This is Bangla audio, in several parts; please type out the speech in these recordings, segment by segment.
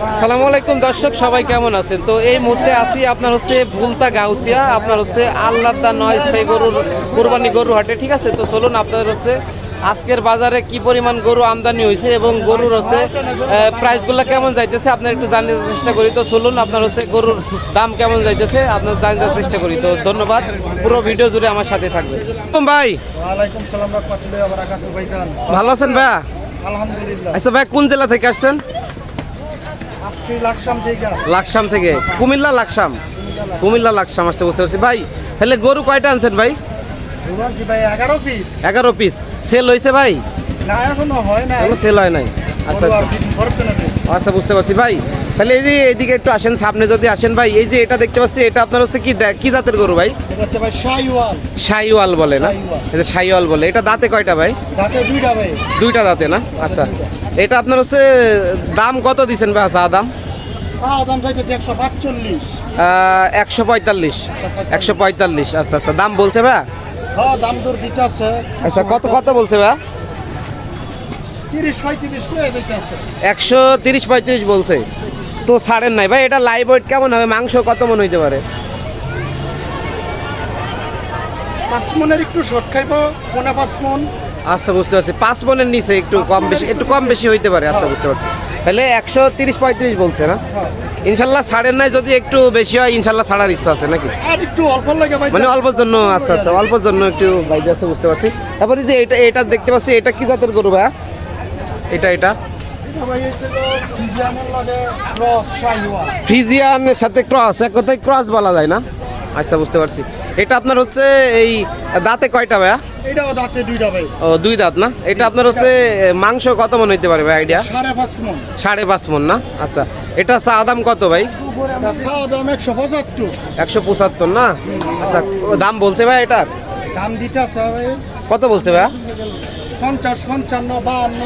সালামু আলাইকুম দর্শক সবাই কেমন আছেন? তো এই মুহূর্তে আছি আপনার হচ্ছে ভুলতা গাউসিয়া আপনার হচ্ছে আল্লাহদা নয় স্থায়ী গরুর কোরবানি গরু হাটে ঠিক আছে? তো চলুন আপনার হচ্ছে আজকের বাজারে কি পরিমাণ গরু আমদানি হয়েছে এবং গরুর হচ্ছে প্রাইসগুলো কেমন যাইতেছে আপনার একটু জানার চেষ্টা করি। তো চলুন আপনার হচ্ছে গরুর দাম কেমন যাইতেছে আপনার জানার চেষ্টা করি। তো ধন্যবাদ পুরো ভিডিও জুড়ে আমার সাথে থাকবে ভাই। ভালো আছেন ভাইয়া আলহামদুলিল্লাহ। আচ্ছা ভাই কোন জেলা থেকে আসছেন? আসছি লাকসাম থেকে। কুমিল্লা লাকসাম। কুমিল্লা লাকসাম আসতে বুঝতে পারছি। ভাই তাহলে গরু কয়টা আনছেন ভাই? এগারো পিস সেল হয়েছে ভাই? সেল হয় নাই। আচ্ছা আচ্ছা। আচ্ছা বুঝতে পারছি। ভাই তাহলে এই যে এইদিকে একটু আসেন সামনে যদি আসেন ভাই এই যে এটা দেখতে পাচ্ছি এটা আপনার হচ্ছে কি কি জাতের গরু ভাই? ভাই শাইওয়াল বলে না? এটা শাইওয়াল বলে। এটা দাঁতে কয়টা ভাই। দুইটা দাঁতে না? আচ্ছা। এটা আপনার হচ্ছে দাম কত দিচ্ছেন ভাই চা দাম? চাইছে একশো পঁয়তাল্লিশ। একশো পঁয়তাল্লিশ। আচ্ছা আচ্ছা। দাম বলছে ভাই? হ্যাঁ আচ্ছা কত কত বলছে ভাই? একশো তিরিশ পঁয়ত্রিশ বলছে। তো ছাড়েন নাই ভাই এটা লাইভ ওয়েট কেমন হবে? মাংস কত মন হইতে পারে? পাঁচ মনের একটু শর্ট খাইব পনেরো পাঁচ মন। আচ্ছা বুঝতে পারছি। পাঁচ মনের নিচে একটু কম বেশি একটু কম বেশি হইতে পারে। আচ্ছা বুঝতে পারছি। তাহলে একশো তিরিশ পঁয়ত্রিশ বলছে না? হ্যাঁ। ইনশাল্লাহ ছাড়েন নাই যদি একটু বেশি হয় ইনশাল্লাহ ছাড়ার ইচ্ছা আছে নাকি? একটু অল্প লাগে মানে অল্পর জন্য আচ্ছা আচ্ছা অল্পর জন্য একটু বাইরে আছে বুঝতে পারছি। তারপরে যে এটা এটা দেখতে পাচ্ছি এটা কি জাতের গরু ভাই এটা এটা। ফিজিয়ানের সাথে ক্রস এক কথায় ক্রস বলা যায় না? আচ্ছা বুঝতে পারছি। এটা আপনার হচ্ছে এই দাঁতে কয়টা ভাইয়া? এটাও দাঁতে দুইটা ভাই। ও দুই দাঁত না? এটা আপনার হচ্ছে মাংস কত মন হইতে পারে ভাই আইডিয়া সাড়ে পাঁচ মন। সাড়ে পাঁচ মন না? আচ্ছা এটা চা দাম কত ভাই? চা দাম একশো পঁচাত্তর। একশো পঁচাত্তর না? আচ্ছা দাম বলছে ভাই এটার? দাম দিতে আছে ভাই। কত বলছে ভাইয়া? পঞ্চাশ পঞ্চান্ন বাহান্ন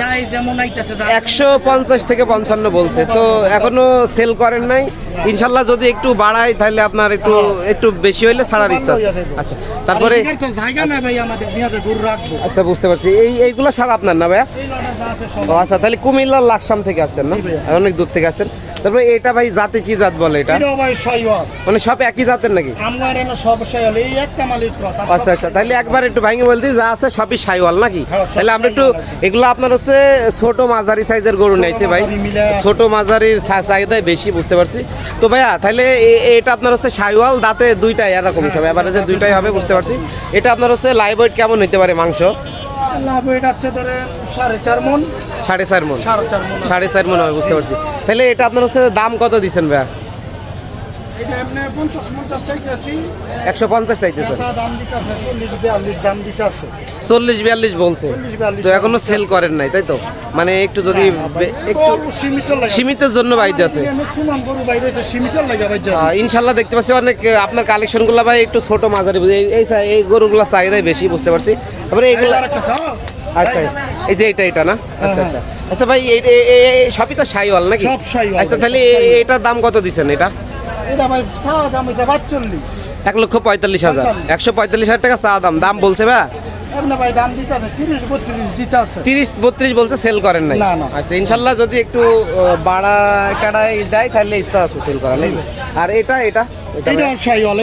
যাই যেমন আইতেছে একশো পঞ্চাশ থেকে পঞ্চান্ন বলছে। তো এখনও সেল করেন নাই। ইনশাল্লাহ যদি একটু বাড়ায় তাহলে আপনার একটু একটু বেশি হইলে ছাড়ার ইচ্ছা আছে। আচ্ছা তারপরে জায়গা নাই ভাই আমাদের গরু রাখব। আচ্ছা বুঝতে পারছি। এই এইগুলো সব আপনার না ভাইয়া? আচ্ছা তাহলে কুমিল্লার লাকসাম থেকে আসছেন না? অনেক দূর থেকে আসছেন। তারপরে এটা ভাই জাতে কি জাত বলে এটা? ভাই মানে সব একই জাতের নাকি? আমার এনে সব সাইওয়াল এই একটা মালিক আচ্ছা আচ্ছা তাহলে একবার একটু ভাঙে বলতে যা আছে সবই সাইওয়াল নাকি? হ্যাঁ, তাহলে আমরা একটু এগুলো আপনার হচ্ছে ছোট মাঝারি সাইজের গরু নিয়েছে ভাই। ছোট মাঝারির চাহিদাই বেশি বুঝতে পারছি। তো ভাইয়া তাহলে এটা আপনার হচ্ছে সাইওয়াল দাঁতে দুইটাই এরকম সব এবারে যে দুইটাই হবে বুঝতে পারছি। এটা আপনার হচ্ছে লাইভ ওয়েট কেমন হইতে পারে মাংস? লাভ এটা আছে ধরে সাড়ে চার মন। সাড়ে চার মন। সাড়ে চার মন হবে বুঝতে পারছি। তাহলে এটা আপনার হচ্ছে দাম কত দিচ্ছেন ভাইয়া? পঞ্চাশ চাইতেছি। একশো পঞ্চাশ আছে চল্লিশ বিয়াল্লিশ বলছে। তো এখনও সেল করেন নাই তাই তো? মানে একটু যদি একটু সীমিতের জন্য বাইতে আছে ইনশাল্লাহ দেখতে পাচ্ছি অনেক আপনার কালেকশনগুলো ভাই একটু ছোট মাঝারি এই- এই গরুগুলো চাহিদাই বেশি বুঝতে পারছি। তারপরে এইগুলো আচ্ছা। এই যে এটা এটা না? আচ্ছা আচ্ছা। আচ্ছা ভাই সবই তো সাইওয়াল নাকি? সব শাহিওয়াল আচ্ছা তাহলে। এটার দাম কত দিচ্ছেন এটা? এটা ভাই চাওয়া দাম এটা বাচ্চল্লিশ এক লক্ষ পঁয়তাল্লিশ হাজার। একশো পঁয়তাল্লিশ হাজার টাকা চা দাম। দাম বলছে ভাই এমনি ভাই তিরিশ বত্রিশ বলছে সেল করেন নাই। আচ্ছা ইনশাল্লাহ যদি একটু বাড়া টাড়ায় দেয় তাহলে ইচ্ছা আছে সেল করা নাকি আর এটা এটা? এটা ভাই?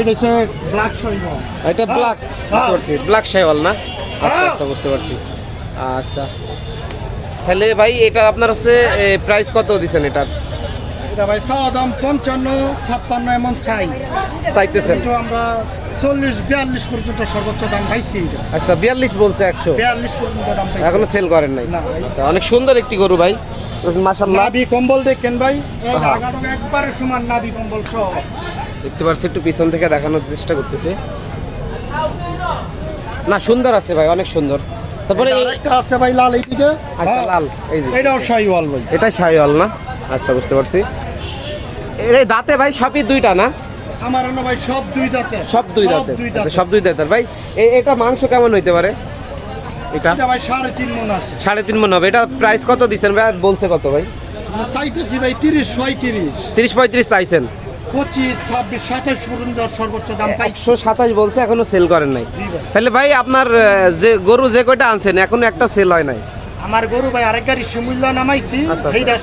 এটা হচ্ছে ব্ল্যাক শাহিওয়াল এটা ব্ল্যাক হ্যাঁ। ব্ল্যাক শাইওয়াল না? আচ্ছা হ্যাঁ। আচ্ছা বুঝতে পারছি। আচ্ছা। তাহলে ভাই এটা আপনার হচ্ছে প্রাইস কত দিচ্ছেন এটার? এটা ভাই চাওয়া দাম পঞ্চান্ন ছাপ্পান্ন এমন চাই। চাইতেছেন? আমরা চল্লিশ বিয়াল্লিশ পর্যন্ত সর্বোচ্চ দাম পাইছি আচ্ছা বিয়াল্লিশ বলছে একশো। বিয়াল্লিশ পর্যন্ত দাম পাইছি। এখনও সেল করেন নাই? আচ্ছা অনেক সুন্দর একটি গরু ভাই। মাসাল্লাহ নাভি কম্বল দেখেন ভাই একবারে সমান নাভি কম্বল সহ। দেখতে পাচ্ছি একটু পিছন থেকে দেখানোর চেষ্টা করতেছি। না সুন্দর আছে ভাই অনেক সুন্দর। তারপরে আরেকটা আছে ভাই লাল এইদিকে। আচ্ছা লাল এই যে। এটাও শাহিওয়াল ভাই। এটাই শাইওয়াল না? আচ্ছা বুঝতে পারছি। এর এই দাঁতে ভাই সবই দুইটা না? আমার না ভাই সব দুই দাঁতে সব দুই দুই আচ্ছা, দাঁতে সব দুই দাঁতের। ভাই এটা মাংস কেমন হইতে পারে? এটা? এটা ভাই সাড়ে তিন মন আছে। সাড়ে তিন মন হবে। এটা প্রাইস কত দিচ্ছেন ভাই? বলছে কত ভাই? চাইতেছি ভাই তিরিশ পঁয়ত্রিশ। তিরিশ পঁয়ত্রিশ চাইছেন। পঁচিশ ছাব্বিশ সাতাশ পর্যন্ত সর্বোচ্চ দাম পাইছি একশো সাতাশ বলছে এখনও সেল করেন নাই। তাহলে ভাই আপনার যে গরু যে কয়টা আনছেন এখনও একটা সেল হয় নাই? আমার গরু ভাই আরেক গাড়ি শিমুল্য নামাইছি আচ্ছা, আচ্ছা। এইটা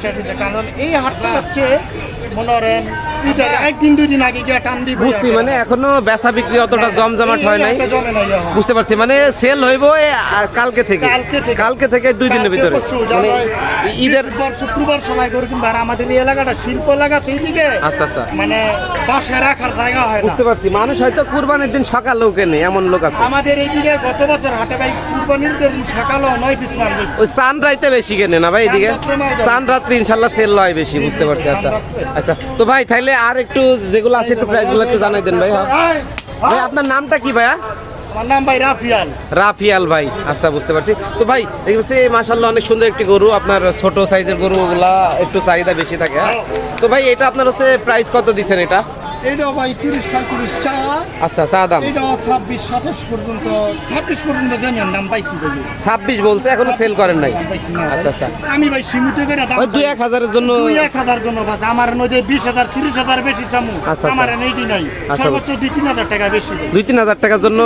কারণ এই হাটটা হচ্ছে মনে করেন এটা একদিন দুই দিন আগে গিয়ে টান দিব। বুঝছি মানে এখনও বেচা বিক্রি অতটা জমজমাট হয় নাই। নাই এখন। বুঝতে পারছি মানে সেল হইব কালকে থেকে। কালকে থেকে। দুই দিনের ভিতরে। মানে ঈদের শুক্রবার সময় কিনবে আর আমাদের এই এলাকাটা শিল্প এলাকা আচ্ছা আচ্ছা। মানে রাখার জায়গা হয় বুঝতে পারছি মানুষ হয়তো কুরবানির দিন সকাল সকালেও কেনে এমন লোক আছে। আমাদের এইদিকে গত বছর হাটে ভাই কুরবানির দিন সকালও নয় পিস মাল ওই চান রাইতে বেশি কেনে না ভাই এদিকে? চান রাত্রে ইনশাল্লাহ সেল হয় বেশি বুঝতে পারছি আচ্ছা। আচ্ছা তো ভাই আর একটু যেগুলো আছে একটু প্রাইসগুলো একটু জানাই দেন ভাই হ্যাঁ। ভাই আপনার নামটা কি ভাইয়া আমার নাম ভাই রাফিয়াল রাফিয়াল ভাই আচ্ছা বুঝতে পারছি তো ভাই দেখছি মাশাল্লাহ অনেক সুন্দর একটি গরু আপনার ছোট সাইজের গরুগুলা একটু চাহিদা বেশি থাকে হ্যাঁ? তো ভাই এটা আপনার হচ্ছে প্রাইস কত দিচ্ছেন এটা এইটাও ভাই তিরিশ পঁয়ত্রিশ চা। আচ্ছা চা দাম। এইটাও ছাব্বিশ সাতাশ পর্যন্ত ছাব্বিশ পর্যন্ত জানি আমি দাম পাইছি ছাব্বিশ বলছে এখনও সেল করেন নাই। আচ্ছা আচ্ছা। আমি ভাই সীমিত করে দাম দুই এক হাজারের জন্য দুই এক হাজার জন্য বাস আমার নদী বিশ হাজার তিরিশ হাজার বেশি চামু। আচ্ছা, আচ্ছা। আমার নাই। আচ্ছা, সর্বোচ্চ দুই তিন হাজার টাকা বেশি। দুই তিন হাজার টাকার জন্য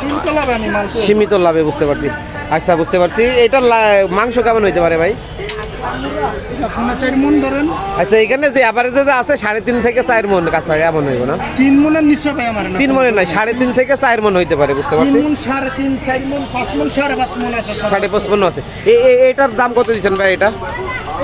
সীমিত লাভ আমি করি। সীমিত লাভে বুঝতে পারছি। আচ্ছা বুঝতে পারছি। এটা মাংস কেমন হইতে পারে ভাই? চার মন ধরেন। আচ্ছা এখানে যে অ্যাভারেজে যে আছে সাড়ে তিন থেকে চার মন কাছে এমন হইব না? তিন মনের নিচে ভাই আমার তিন মনের নাই সাড়ে তিন থেকে চার মন হইতে পারে বুঝতে তিন পারছি মন সাড়ে তিন চার মন পাঁচ মন সাড়ে পাঁচ মন আছে সাড়ে পাঁচ মন আছে। এটার দাম কত দিচ্ছেন ভাই এটা?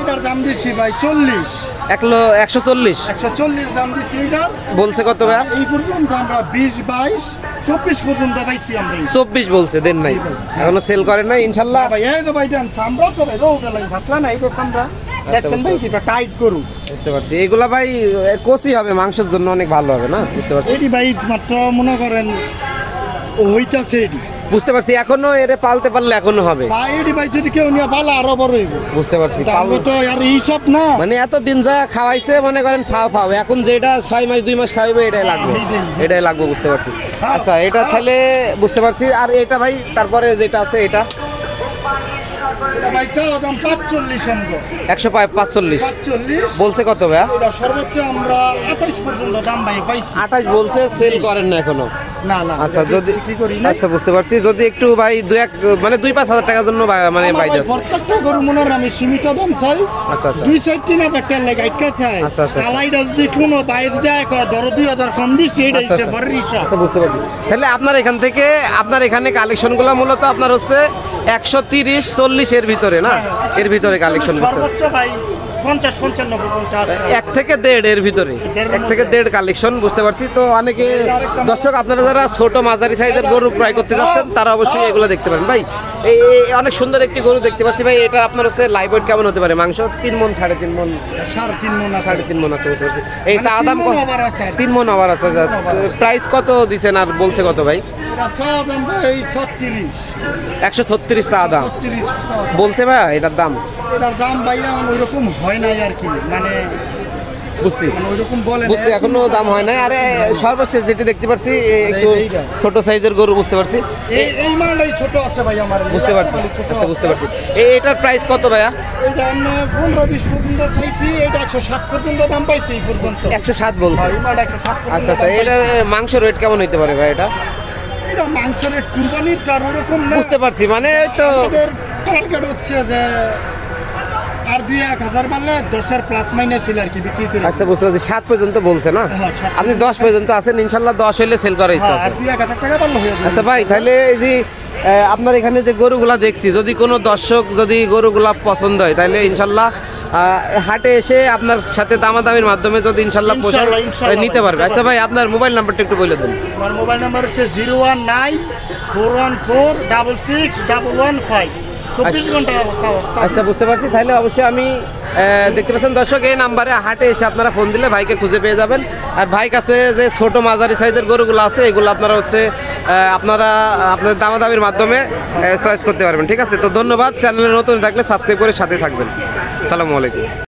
এটার দাম দিছি ভাই চল্লিশ। এক একশো চল্লিশ। একশো চল্লিশ দাম দিছি এটা। বলছে কত ভাই? এই পর্যন্ত আমরা বিশ বাইশ চব্বিশ পর্যন্ত পাইছি আমরা চব্বিশ বলছে দেন নাই এখনও সেল করেন নাই ইনশাল্লাহ? ভাই এই তো ভাই দেন চামড়া তো ভাই রোগ গেলাই ভাসলা না এই তো চামড়া দেখছেন ভাই এটা টাইট করু বুঝতে পারছি। এগুলা ভাই কচি হবে মাংসের জন্য অনেক ভালো হবে না? বুঝতে পারছি। এটি ভাই মাত্র মনে করেন হইতাছে এটি। বুঝতে পারছি এখনও এরে পালতে পারলে এখনও হবে। বা এটি ভাই যদি কেউ নিয়ে পালা আরও বড় হইব। বুঝতে পারছি পাল- তো আর হিসাব না। মানে এত দিন যা খাওয়াইছে মনে করেন ফাও ফাও। এখন যেটা ছয় মাস দুই মাস খাওয়াইবে এটাই লাগবে। এটাই লাগবে বুঝতে পারছি। হ্যাঁ। আচ্ছা এটা তাহলে বুঝতে পারছি। আর এটা ভাই তারপরে যেটা আছে এটা? ভাই একশো পাঁচচল্লিশ। বলছে কত এটা সর্বোচ্চ আমরা আঠাইশ পর্যন্ত দাম ভাই পাইছি। আঠাশ বলছে সেল করেন না এখনও। না না আচ্ছা যদি আচ্ছা বুঝতে পারছি। যদি একটু ভাই দুই এক মানে দুই পাঁচ হাজার টাকার জন্য মানে আমার ভাই পাইতেছে প্রত্যেকটা গরু আমি সীমিত দাম চাই। আচ্ছা আচ্ছা। দুই চার তিন হাজার টাকা লাগে আটকা চাই। আচ্ছা, আচ্ছা। কালাইটা যদি কোনো বাইশ দেয় ধরো দুই হাজার কম দিচ্ছি এটা হচ্ছে। বড় হিসাব। আচ্ছা বুঝতে পারছি। তাহলে আপনার এখান থেকে আপনার এখানে কালেকশনগুলো মূলত আপনার হচ্ছে একশো তিরিশ চল্লিশ এর ভিতরে না? এর ভিতরে কালেকশন সর্বোচ্চ ভাই। পঞ্চাশ পঞ্চান্ন পর্যন্ত এক থেকে দেড় এর ভিতরে। এক থেকে দেড় কালেকশন বুঝতে পারছি। তো অনেকে দর্শক আপনারা যারা ছোট মাঝারি সাইজের গরু ক্রয় করতে যাচ্ছেন তারা অবশ্যই এগুলো দেখতে পারেন। ভাই এই অনেক সুন্দর একটি গরু দেখতে পাচ্ছি। ভাই এটা আপনার হচ্ছে লাইভ ওয়েট কেমন হতে পারে? মাংস তিন মন সাড়ে তিন মন সাড়ে তিন মন আছে। সাড়ে তিন মন আছে এই মানে চা তিন দাম কত? আবার আছে তিন মন আবার আছে। প্রাইস কত দিছেন আর বলছে কত ভাই? আচ্ছা একশো ছত্রিশ চা দাম। বলছে ভাই এটার দাম? এটার দাম ভাই ওইরকম হয় নাই আর কি। মানে বুঝছি। মানে। বুঝছি এখনও দাম হয় না আরে সর্বশেষ যেটি দেখতে পাচ্ছি এ, একটু। ছোট সাইজের গরু বুঝতে পারছি। এই মালটাই ছোট আছে ভাই আমার। বুঝতে পারছি ছোট আচ্ছা বুঝতে পারছি। এটার প্রাইস কত ভাইয়া? এটা পনেরো বিশ পর্যন্ত চাইছি এটা একশো সাত পর্যন্ত দাম পাইছি এই পর্যন্ত। একশো সাত বলছে। আচ্ছা আচ্ছা এটা পাইছি। মাংস রেট কেমন হইতে পারে ভাই এটা? এটা মাংসের রেট কুরবানির ওরকম বুঝতে পারছি মানে তো হচ্ছে যে আর দুই এক হাজার বাড়লে দশের প্লাস মাইনাস ছিল আর কি বিক্রি করে আচ্ছা বুঝতে পারছি। সাত পর্যন্ত বলছে না? হ্যাঁ, আপনি দশ পর্যন্ত আছেন ইনশাল্লাহ দশ হইলে সেল করার ইচ্ছা হ্যাঁ, আছে। আচ্ছা ভাই তাহলে এই যে আপনার এখানে যে গরুগুলা দেখছি যদি কোনো দর্শক যদি গরুগুলা পছন্দ হয় তাহলে ইনশাল্লাহ হাটে এসে আপনার সাথে দামাদামির মাধ্যমে যদি ইনশাল্লাহ ইনশাল্লাহ নিতে পারবে। আচ্ছা ভাই আপনার মোবাইল নাম্বারটা একটু বলে দেন। আমার মোবাইল নাম্বার হচ্ছে zero one nine four one four double six double one five. আচ্ছা। বুঝতে পারছি। তাহলে অবশ্যই আমি দেখতে পাচ্ছেন দর্শক এই নাম্বারে হাটে এসে আপনারা ফোন দিলে ভাইকে খুঁজে পেয়ে যাবেন। আর ভাই কাছে যে ছোট মাঝারি সাইজের গরুগুলো আছে এগুলো আপনারা হচ্ছে আপনারা আপনাদের দামাদামির মাধ্যমে চয়েস করতে পারবেন। ঠিক আছে? তো ধন্যবাদ। চ্যানেলে নতুন থাকলে সাবস্ক্রাইব করে সাথে থাকবেন। সালামু আলাইকুম।